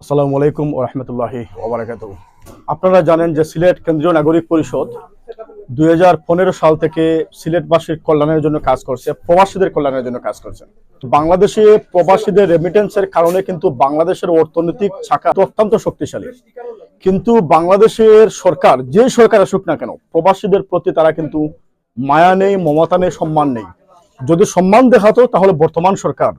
আসসালামু আলাইকুম ও রহমতুল্লাহি ওবরাকাত আপনারা জানেন যে সিলেট কেন্দ্রীয় নাগরিক পরিষদ দুই হাজার পনেরো সাল থেকে সিলেটবাসীর কল্যাণের জন্য কাজ করছে, প্রবাসীদের কল্যাণের জন্য কাজ করছে। বাংলাদেশে প্রবাসীদের রেমিটেন্সের কারণে কিন্তু বাংলাদেশের অর্থনৈতিক শাখা অত্যন্ত শক্তিশালী। কিন্তু বাংলাদেশের সরকার, যে সরকার আসুক না কেন, প্রবাসীদের প্রতি তারা কিন্তু মায়া নেই, মমতা নেই, সম্মান নেই। যদি সম্মান দেখাতো, তাহলে বর্তমান সরকার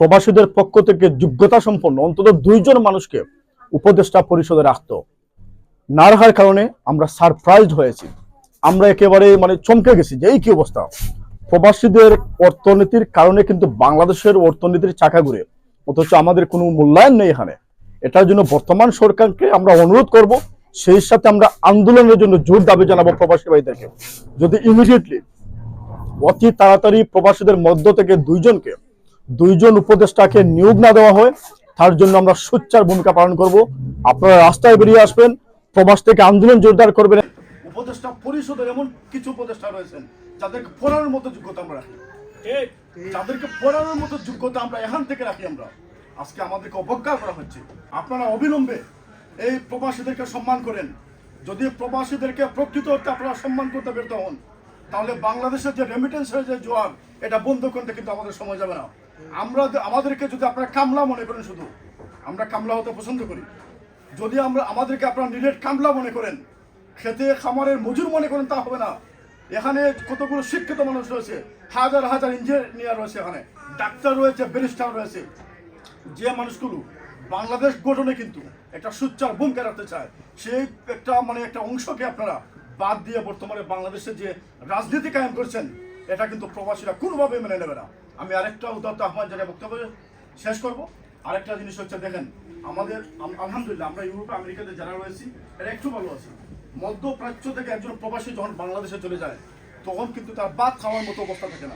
প্রবাসীদের পক্ষ থেকে যোগ্যতা সম্পন্ন অন্তত দুইজন মানুষকে উপদেষ্টা পরিষদে রাখত। না রাখার কারণে আমরা সারপ্রাইজড হয়েছি। আমরা একেবারে মানে চমকে গেছি যে, এই কি অবস্থা? প্রবাসীদের অর্থনীতির কারণে কিন্তু বাংলাদেশের অর্থনীতির চাকা ঘুরে অথচ আমাদের কোনো মূল্যায়ন নেই এখানে। এটার জন্য বর্তমান সরকারকে আমরা অনুরোধ করব, সেই সাথে আমরা আন্দোলনের জন্য জোর দাবি জানাব প্রবাসী ভাইদেরকে। যদি ইমিডিয়েটলি অতি তাড়াতাড়ি প্রবাসীদের মধ্য থেকে দুইজনকে দুইজন উপদেষ্টাকে নিয়োগ না দেওয়া হয়, তার জন্য আমরা সোচ্চার ভূমিকা পালন করব। আপনারা রাস্তায় বেরিয়ে আসবেন, প্রবাস থেকে আন্দোলন জোরদার করবেন। উপদেষ্টা পরিষদের এমন কিছু উপদেষ্টা রয়েছেন, যাদেরকে পড়ানোর মতো যোগ্যতা আমরা রাখি। যাদেরকে পড়ানোর মতো যোগ্যতা আমরা এখান থেকে রাখি আমরা। আজকে আমাদেরকে অবজ্ঞা করা হচ্ছে। আপনারা অবিলম্বে এই প্রবাসীদেরকে সম্মান করেন। যদি প্রবাসীদেরকে প্রকৃত অর্থে আপনারা সম্মান করতে ব্যর্থ হন তাহলে বাংলাদেশের যে রেমিটেন্সের যে জোয়ার, এটা বন্ধ করতে কিন্তু আমাদের সময় যাবে না। আমরা আমাদেরকে যদি আপনারা কামলা মনে করেন শুধু, আমরা কামলা হতে পছন্দ করি। যদি আমরা আমাদেরকে আপনারা নিরেট কামলা মনে করেন, খেতে খামারের মজুর মনে করেন, তা হবে না। এখানে কতগুলো শিক্ষিত মানুষ রয়েছে, হাজার হাজার ইঞ্জিনিয়ার রয়েছে এখানে, ডাক্তার রয়েছে ব্যারিস্টার রয়েছে। যে মানুষগুলো বাংলাদেশ গঠনে কিন্তু একটা সুচ্চার ভূমিকা রাখতে চায়, সেই একটা মানে একটা অংশকে আপনারা বাদ দিয়ে বর্তমানে বাংলাদেশে যে রাজনীতি কায়েম করছেন, এটা কিন্তু প্রবাসীরা কোনোভাবে মেনে নেবে না। আমি আরেকটা উদাত্ত আহ্বান জানিয়ে বক্তব্য শেষ করব। আরেকটা জিনিস হচ্ছে, দেখেন, আমাদের, আম- আলহামদুলিল্লাহ, আমরা ইউরোপে, আমেরিকাতে যারা রয়েছি, এরা একটু ভালো আছি। মধ্যপ্রাচ্য থেকে একজন প্রবাসী যখন বাংলাদেশে চলে যায়, তখন কিন্তু তার বাদ খাওয়ার মতো অবস্থা থাকে না।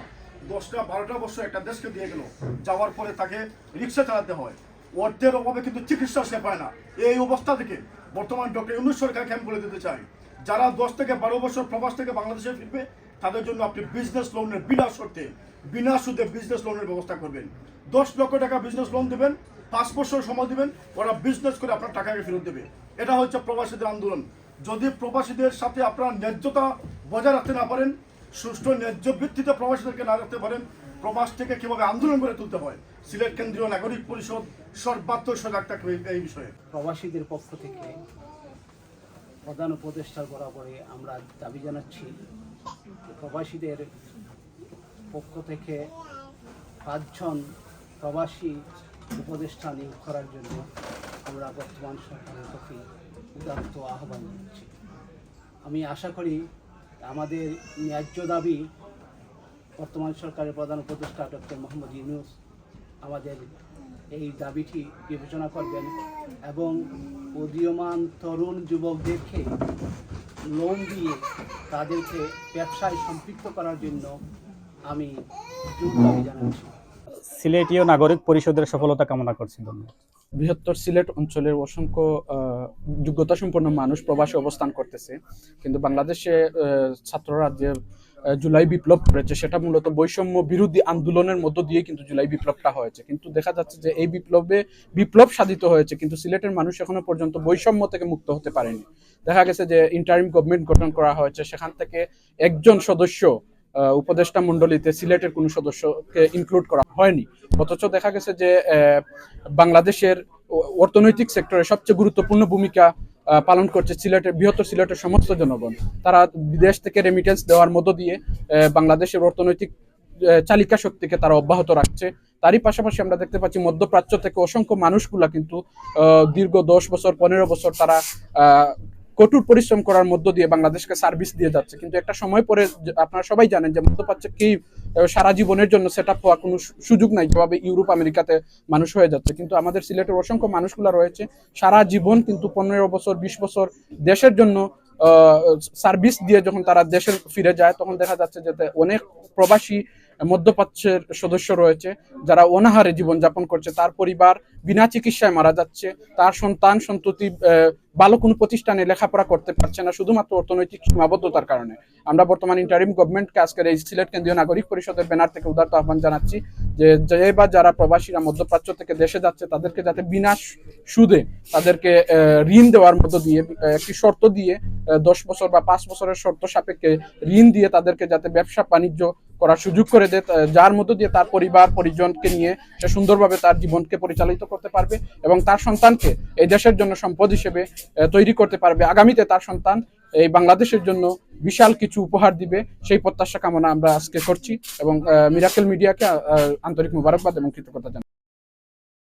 দশটা, বারোটা বছর একটা দেশকে দিয়ে গেল, যাওয়ার পরে তাকে রিক্সা চালাতে হয়। অর্থের অভাবে কিন্তু চিকিৎসা সে পায় না। এই অবস্থা থেকে বর্তমান ডক্টর ইউনুস সরকার ক্যাম্প বলে দিতে চাই যারা দশ থেকে বারো বছর প্রবাস থেকে বাংলাদেশে ফিরবে, তাদের জন্য আপনি বিজনেস লোনের বিনা শর্তে, বিনা সুদে বিজনেস লোনের ব্যবস্থা করবেন। দশ লক্ষ টাকা বিজনেস লোন দেবেন, পাঁচ বছর সময় দিবেন, ওরা বিজনেস করে আপনার টাকাকে ফেরত দেবে। এটা হচ্ছে প্রবাসীদের আন্দোলন। যদি প্রবাসীদের সাথে আপনারা ন্যায্যতা বজায় রাখতে না পারেন, সুষ্ঠু ন্যায্য ভিত্তিতে প্রবাসীদেরকে না রাখতে পারেন প্রবাস থেকে কীভাবে আন্দোলন করে তুলতে হয়? সিলেট কেন্দ্রীয় নাগরিক পরিষদ সর্বাত্মক সজাগ থাকবে এই বিষয়ে। প্রবাসীদের পক্ষ থেকে প্রধান উপদেষ্টার বরাবরে আমরা দাবি জানাচ্ছি প্রবাসীদের পক্ষ থেকে পাঁচজন প্রবাসী উপদেষ্টা নিয়োগ করার জন্য আমরা বর্তমান সরকারের প্রতি উদাত্ত আহ্বান জানাচ্ছি। আমি আশা করি আমাদের ন্যায্য দাবি বর্তমান সরকারের প্রধান উপদেষ্টা ডক্টর মোহাম্মদ ইউনুস আমাদের এই দাবিটি বিবেচনা করবেন এবং উদীয়মান তরুণ যুবকদেরকে লোন দিয়ে তাদেরকে ব্যবসায় সম্পৃক্ত করার জন্য আমি জোর দাবি জানাচ্ছি। সিলেটীয় নাগরিক পরিষদের সফলতা কামনা করছি ধন্যবাদ। বৃহত্তর সিলেট অঞ্চলের অসংখ্য আহ, যোগ্যতা সম্পন্ন মানুষ প্রবাসে অবস্থান করতেছে। কিন্তু বাংলাদেশে ছাত্ররা যে জুলাই বিপ্লব করেছে, সেটা মূলত বৈষম্য বিরোধী আন্দোলনের মধ্য দিয়ে কিন্তু জুলাই বিপ্লবটা হয়েছে। কিন্তু দেখা যাচ্ছে যে এই বিপ্লবে বিপ্লব সাধিত হয়েছে, কিন্তু সিলেটের মানুষ এখনও পর্যন্ত বৈষম্য থেকে মুক্ত হতে পারেনি। দেখা গেছে যে ইন্টারিম গভর্নমেন্ট গঠন করা হয়েছে, সেখান থেকে একজন সদস্য উপদেষ্টা মণ্ডলীতে সিলেটের কোনো সদস্যকে ইনক্লুড করা হয়নি। অথচ দেখা গেছে যে বাংলাদেশের অর্থনৈতিক সেক্টরে সবচেয়ে গুরুত্বপূর্ণ ভূমিকা পালন করছে সিলেটের, বৃহত্তর সিলেটের সমস্ত জনগণ। তারা বিদেশ থেকে রেমিটেন্স দেওয়ার মধ্য দিয়ে বাংলাদেশের অর্থনৈতিক চালিকা শক্তিকে তারা অব্যাহত রাখছে। তারই পাশাপাশি আমরা দেখতে পাচ্ছি মধ্যপ্রাচ্য থেকে অসংখ্য মানুষগুলা কিন্তু দীর্ঘ দশ বছর, পনেরো বছর তারা কঠোর পরিশ্রম করার মধ্য দিয়ে বাংলাদেশকে সার্ভিস দিয়ে যাচ্ছে। কিন্তু একটা সময় পরে আপনারা সবাই জানেন যে মধ্যপ্রাচ্যে কি সারা জীবনের জন্য সেট আপ হওয়ার কোনো সুযোগ নাই, যেভাবে ইউরোপ, আমেরিকাতে মানুষ হয়ে যাচ্ছে। কিন্তু আমাদের সিলেটের অসংখ্য মানুষগুলা রয়েছে, সারা জীবন কিন্তু পনেরো বছর, বিশ বছর দেশের জন্য সার্ভিস দিয়ে যখন তারা দেশে ফিরে যায়, তখন দেখা যাচ্ছে যে অনেক প্রবাসী মধ্যপ্রাচ্যের সদস্য রয়েছে, যারা অনাহারে জীবনযাপন করছে। তার পরিবার বিনা চিকিৎসায় মারা যাচ্ছে। তার সন্তান সন্ততি ভালো কোনো প্রতিষ্ঠানে লেখাপড়া করতে পারছে না, শুধুমাত্র অর্থনৈতিক সীমাবদ্ধতার কারণে। আমরা বর্তমান ইন্টারিম গভর্নমেন্টকে আজকের এই সিলেট কেন্দ্রীয় নাগরিক পরিষদের ব্যানার থেকে উদারত আহ্বান জানাচ্ছি যে যে বা যারা প্রবাসীরা মধ্যপ্রাচ্য থেকে দেশে যাচ্ছে, তাদেরকে যাতে বিনা সুদে তাদেরকে ঋণ দেওয়ার মধ্য দিয়ে একটি শর্ত দিয়ে দশ বছর বা পাঁচ বছরের শর্ত সাপেক্ষে ঋণ দিয়ে তাদেরকে যাতে ব্যবসা বাণিজ্য করার সুযোগ করে দেয় যার মধ্য দিয়ে তার পরিবার, পরিজনকে নিয়ে সে সুন্দরভাবে তার জীবনকে পরিচালিত করতে পারবে এবং তার সন্তানকে এই দেশের জন্য সম্পদ হিসেবে তৈরি করতে পারবে। আগামীতে তার সন্তান এই বাংলাদেশের জন্য বিশাল কিছু উপহার দিবে। সেই প্রত্যাশা কামনা আমরা আজকে করছি এবং মিরাকেল মিডিয়াকে আন্তরিক মুবারকবাদ এবং কৃতজ্ঞতা জানাই